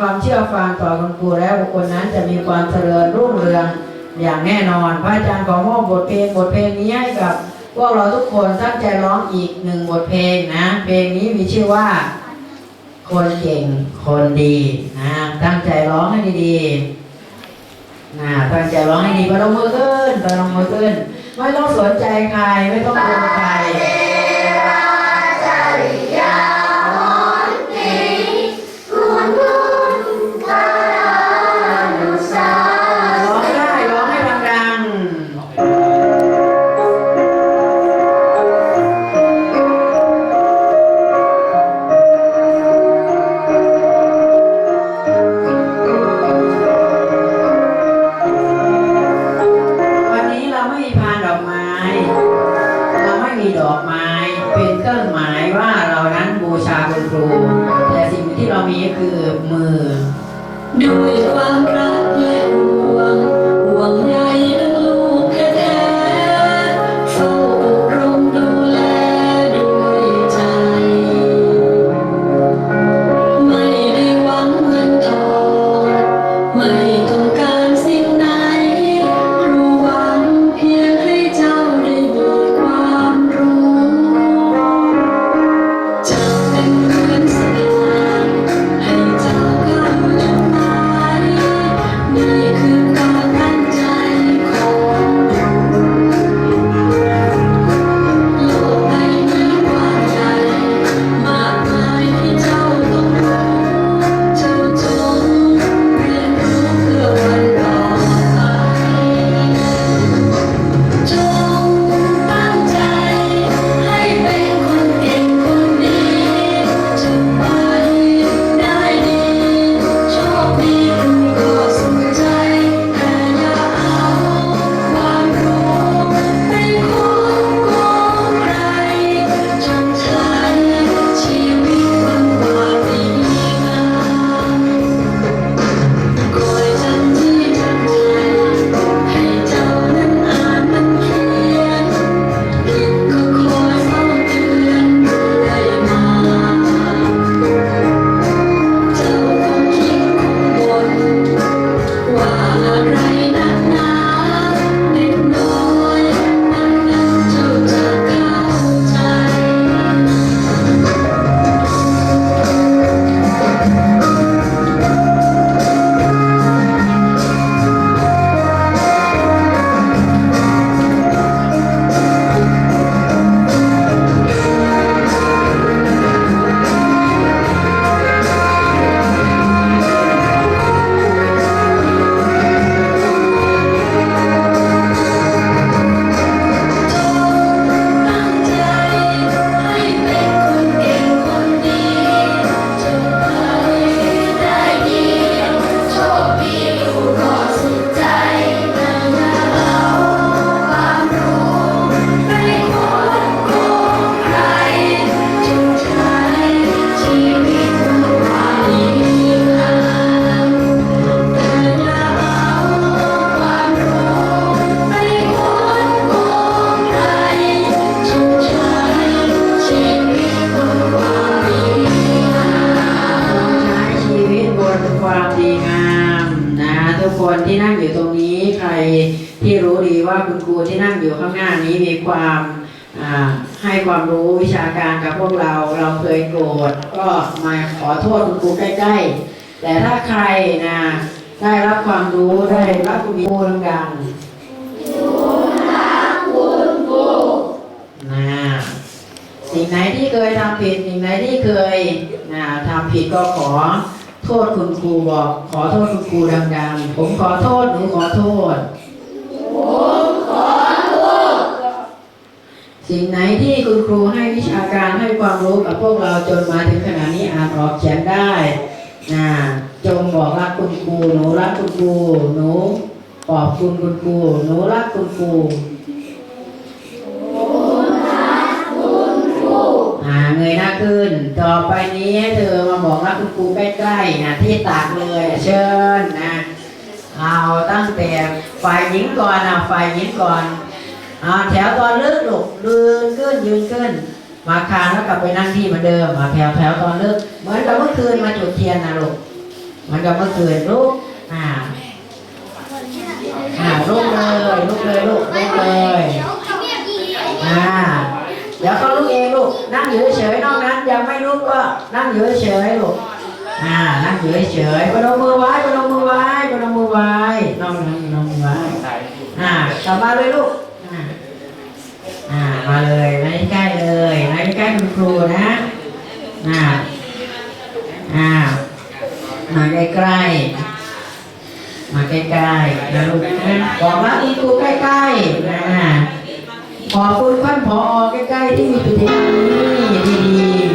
ความเชื่อฟังต่อคุณครูแล้วบุคคลนั้นจะมีความเจริญรุ่งเรืองอย่างแน่นอน พระอาจารย์ขอมอบบทเพลงบทเพลงนี้ให้กับ พวกเราทุกคนตั้งใจร้องอีกหนึ่งบทเพลงนะ เพลงนี้มีชื่อว่า คนเก่งคนดีนะตั้งใจร้องให้ดีๆนะตั้งใจร้องให้ดีประลงมือขึ้นประลงมือขึ้น ไม่ต้องสนใจใครไม่ต้องดูใคร ความอ่าให้ความรู้วิชาการกับพวกเราเราเคยโกรธก็มาขอโทษคุณครูใกล้ ๆ แต่ถ้าใครนะได้รับความรู้ได้รับคุณครูดังๆนะสิ่งไหนที่เคยทำผิดสิ่งไหนที่เคยนะทำผิดก็ขอโทษคุณครูบอก ขอโทษคุณครูดังๆ ผมขอโทษหนูขอโทษ สิ่งไหนที่คุณครูให้วิชาการให้ความรู้กับพวกเราจนมาถึงขณะนี้อาจออกเขียนได้นะจงบอกรักคุณครูหนูรักคุณครูหนูขอบคุณคุณครูหนูรักคุณครูเงยหน้าขึ้น ต่อไปนี้เธอมาบอกรักคุณครูใกล้ๆนะที่ตากเลยเชิญนะเอาตั้งแต่ฝ่ายหญิงก่อนนะฝ่ายหญิงก่อน อ่าแถวตอนเลิกลูกเดินขึ้นยืนขึ้น มาคานแล้วกลับไปนั่งที่เหมือนเดิมมาแถวแถวตอนเลิกเหมือนกับเมื่อคืนมาจุดเทียนนะลูกเหมือนกับเมื่อคืนลูกอ่าอ่าลูกเลยลูกเลยลูกลูกเลยอ่าเดี๋ยวเขาลุกเองลูกนั่งอยู่เฉยนอกนั้นยังไม่ลุกก็นั่งอยู่เฉยลูกอ่านั่งอยู่เฉยพนมมือไว้พนมมือไว้พนมมือไว้น้อกนั้นองน้อไว้อ่ากลับมาเลยลูก่ามาเลยมาใกล้เลยมาใกล้คุณครูนะอ่าอ่ามาใกล้ๆมาใกล้ๆนะลูกนะบอกว่าคุณครูใกล้ๆนะขอบคุณท่านผอใกล้ๆที่มีปฏิทินนี้ดีๆ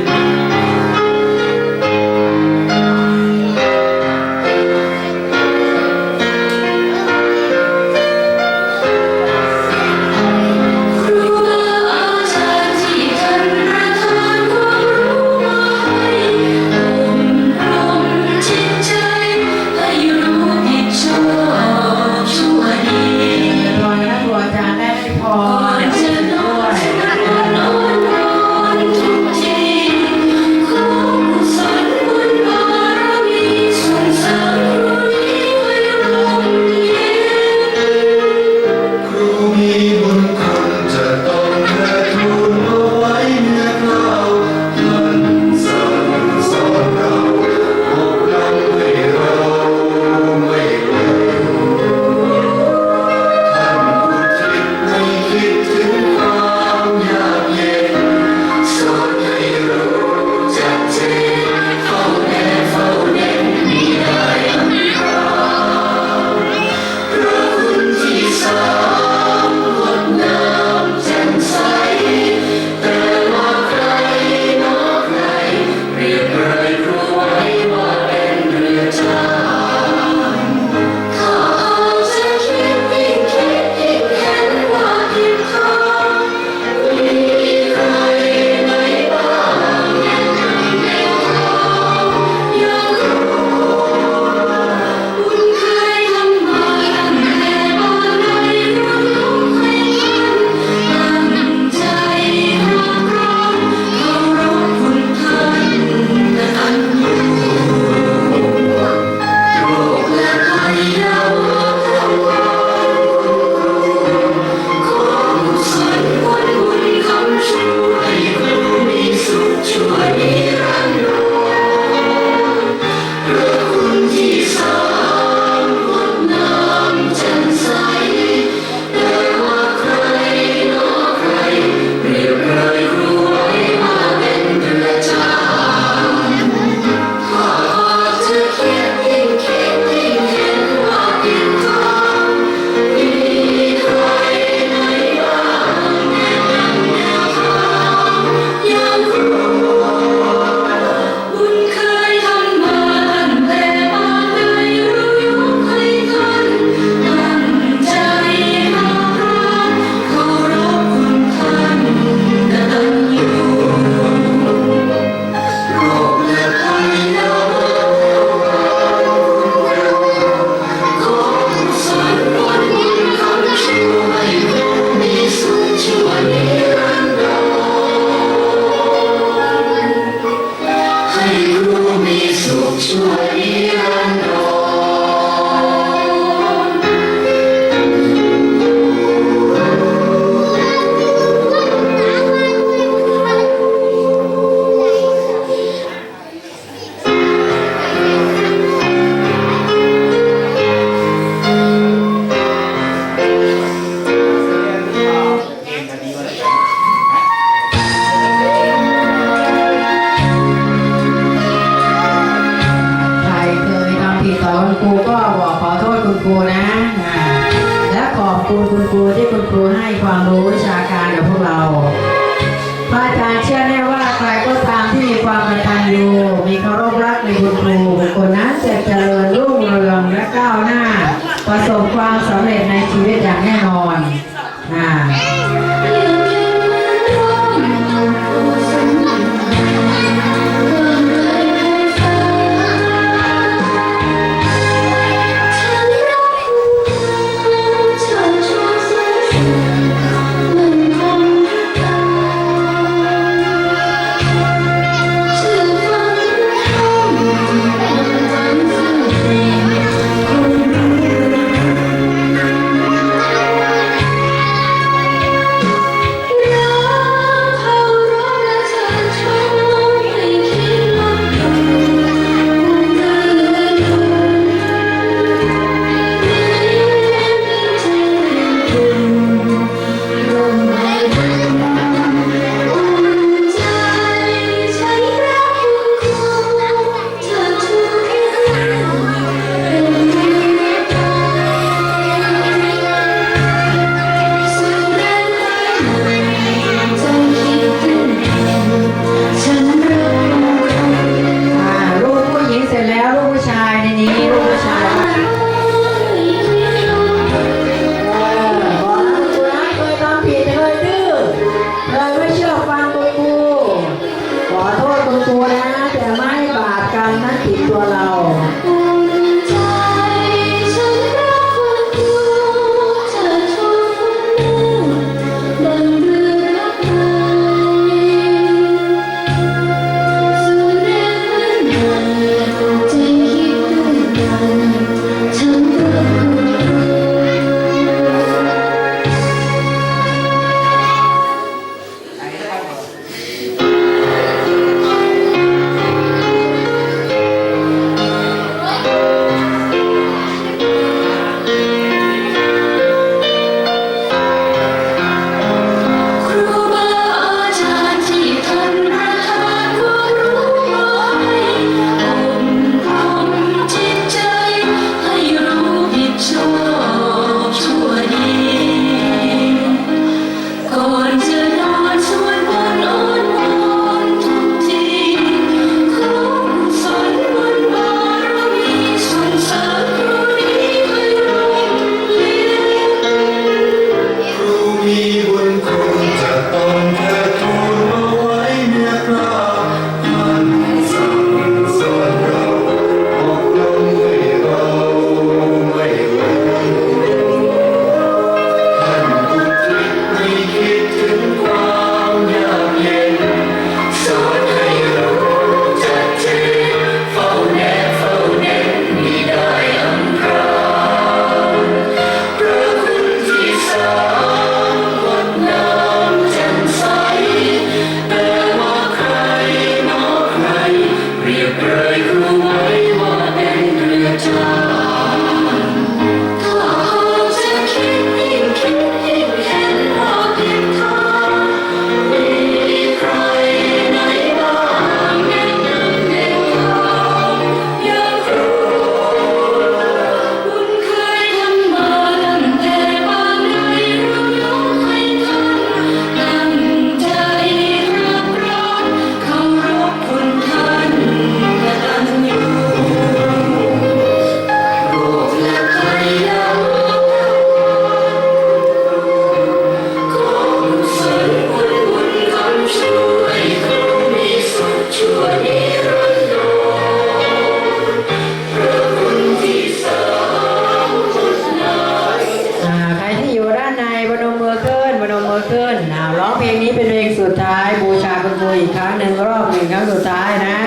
เพลงสุดท้ายบูชาคุณครูอีกครั้งหนึ่งรอบหนึ่งครั้งสุดท้ายนะ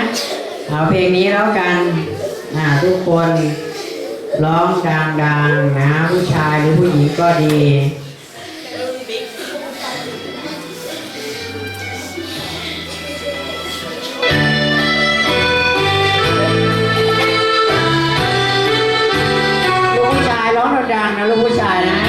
เอาเพลงนี้แล้วกันนะทุกคนร้องดังๆนะผู้ชายหรือผู้หญิงก็ดีลูกผู้ชายร้องดังๆนะลูกผู้ชายนะ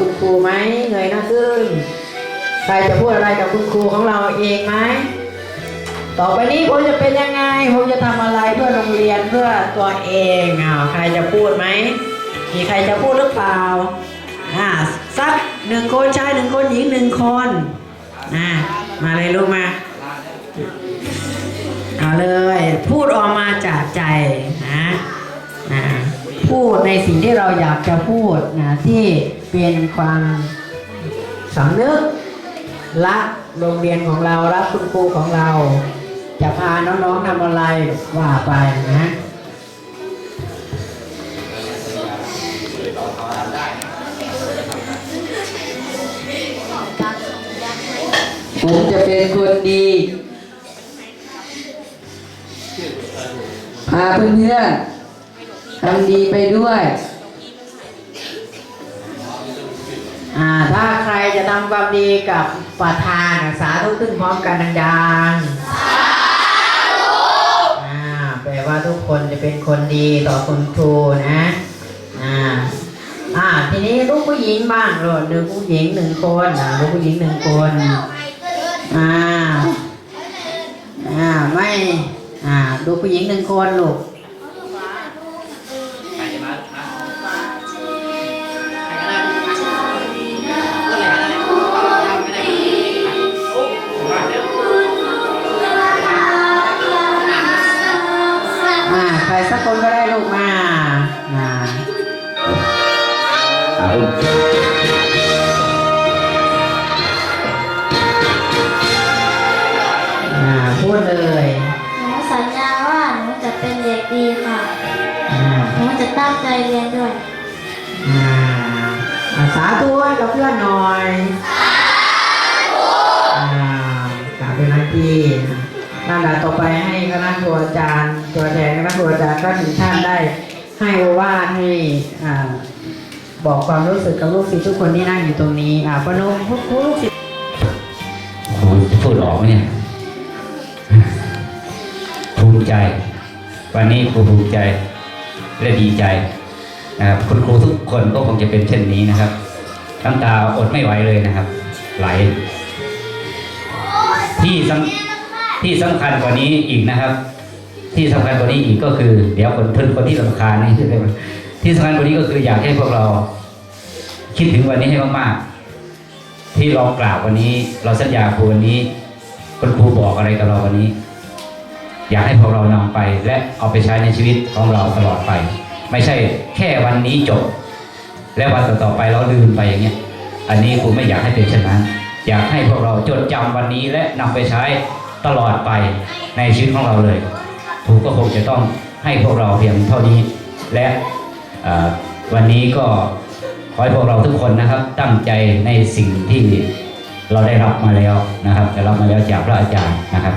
คุณครูไหมเงยหน้าขึ้น ใครจะพูดอะไรกับคุณครูของเราเองไหมต่อไปนี้ผมจะเป็นยังไงผมจะทำอะไรเพื่อโรงเรียนเพื่อตัวเองอ้าวใครจะพูดไหมมีใครจะพูดหรือเปล่าอ่าสักหนึ่งคนชายหนึ่งคนหญิงหนึ่งคนอ่ามาเลยลูกมา สิ่งที่เราอยากจะพูดนะที่เป็นความสำนึกรักโรงเรียนของเรารักคุณครูของเรา จะพาน้องๆทำอะไรว่าไปนะผมจะเป็นคนดี พาเพื่อนๆ ทำดีไปด้วย อ่า ถ้าใครจะทำความดีกับประธานสาธุขึ้นพร้อมกันดังๆสาธุอ่า แปลว่าทุกคนจะเป็นคนดีต่อคุณครูนะ อ่า อ่า ทีนี้ลูกผู้หญิงบ้างเลยหนึ่งผู้หญิงหนึ่งคนอ่าลูกผู้หญิงหนึ่งคน อ่า อ่า ไม่ อ่า ลูกผู้หญิงหนึ่งคนลูก เป็นเด็กดีค่ะอ่าหนูจะตั้งใจเรียนด้วยอ่าอ่าสาธุให้กับเพื่อนหน่อยอ่ากราบเป็นหน้าที่ลำดับต่อไปให้คณะครูอาจารย์ ตัวแทนคณะครูอาจารย์ก็ถึงท่านได้ ให้โอวาทให้อ่าบอกความรู้สึกกับลูกศิษย์ทุกคนที่นั่งอยู่ตรงนี้อ่าพนมพวกครูลูกศิษย์ครูจะพูดออกไหมเนี่ยภูมิใจ วันนี้ครูภูมิใจและดีใจนะครับคุณครูทุกคนก็คงจะเป็นเช่นนี้นะครับน้ำตาอดไม่ไหวเลยนะครับ ไหล ที่สำที่สำคัญกว่านี้อีกนะครับ ที่สำคัญกว่านี้อีกก็คือ เดี๋ยวคนเพิ่นคนที่สำคัญนี่ที่สำคัญกว่านี้ก็คืออยากให้พวกเรา คิดถึงวันนี้ให้มากๆที่เรากล่าววันนี้ เราสัญญาครูวันนี้คุณครูบอกอะไรกับเราวันนี้ อยากให้พวกเรานำไปและเอาไปใช้ในชีวิตของเราตลอดไป ไม่ใช่แค่วันนี้จบ และวันต่อๆไปเราลืมไปอย่างเงี้ยอันนี้ครูไม่อยากให้เป็นเช่นนั้นอยากให้พวกเราจดจำวันนี้และนำไปใช้ตลอดไปในชีวิตของเราเลยครูก็คงจะต้องให้พวกเราเพียงเท่านี้ และวันนี้ก็ขอให้พวกเราทุกคนนะครับ ตั้งใจในสิ่งที่เราได้รับมาแล้วนะครับได้รับมาแล้วจากพระอาจารย์นะครับ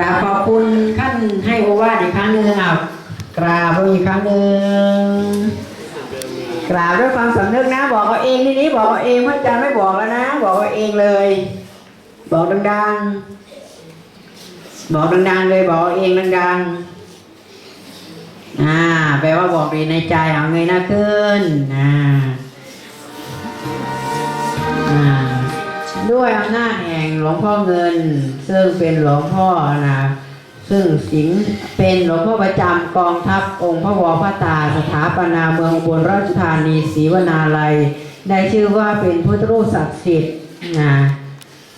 ราบขอบคุณท่านให้โอวาทอีกครั้งหนึ่งอะกราบอีกครั้งหนึ่งกราบด้วยความสำนึกนะ บอกเอาเองทีนี้บอกเอาเองพระอาจารย์ไม่บอกแล้วนะ บอกเอาเองเลย บอกดังๆ บอกดังๆเลยบอกเอาเองดังๆอ่าแปลว่าบอกดีในใจเอาเงยหน้าขึ้นอ่าอ่า ด้วยอำนาจแห่งหลวงพ่อเงิน ซึ่งเป็นหลวงพ่อนะซึ่งสิงเป็นหลวงพ่อประจำกองทัพองค์พระวรพระตาสถาปนาเมืองอุบลราชธานีศรีวนาลัย ได้ชื่อว่าเป็นพุทธรูปศักดิ์สิทธิ์นะ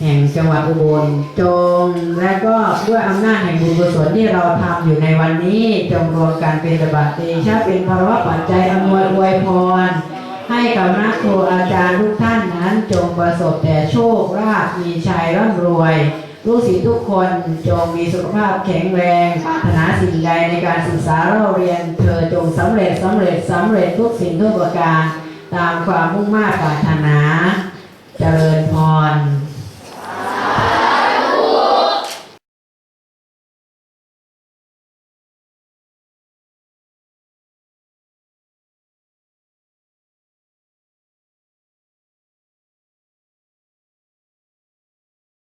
แห่งจังหวัดอุบลจง และก็ด้วยอำนาจแห่งบุญกุศลที่เราทำอยู่ในวันนี้ จงรวมกันเป็นตบะเตชะเป็นภาวะปัจจัยอำนวยอวยพร ให้กับนักครูอาจารย์ทุกท่านนั้นจงประสบแต่โชคลาภมีชัยร่ำรวย ลูกศิษย์ทุกคนจงมีสุขภาพแข็งแรงปรารถนาสิ่งใดในการศึกษาเราเรียน เธอจงสำเร็จสำเร็จสำเร็จทุกสิ่งทุกประการ ตามความมุ่งมา่ปรารถนา เจริญพร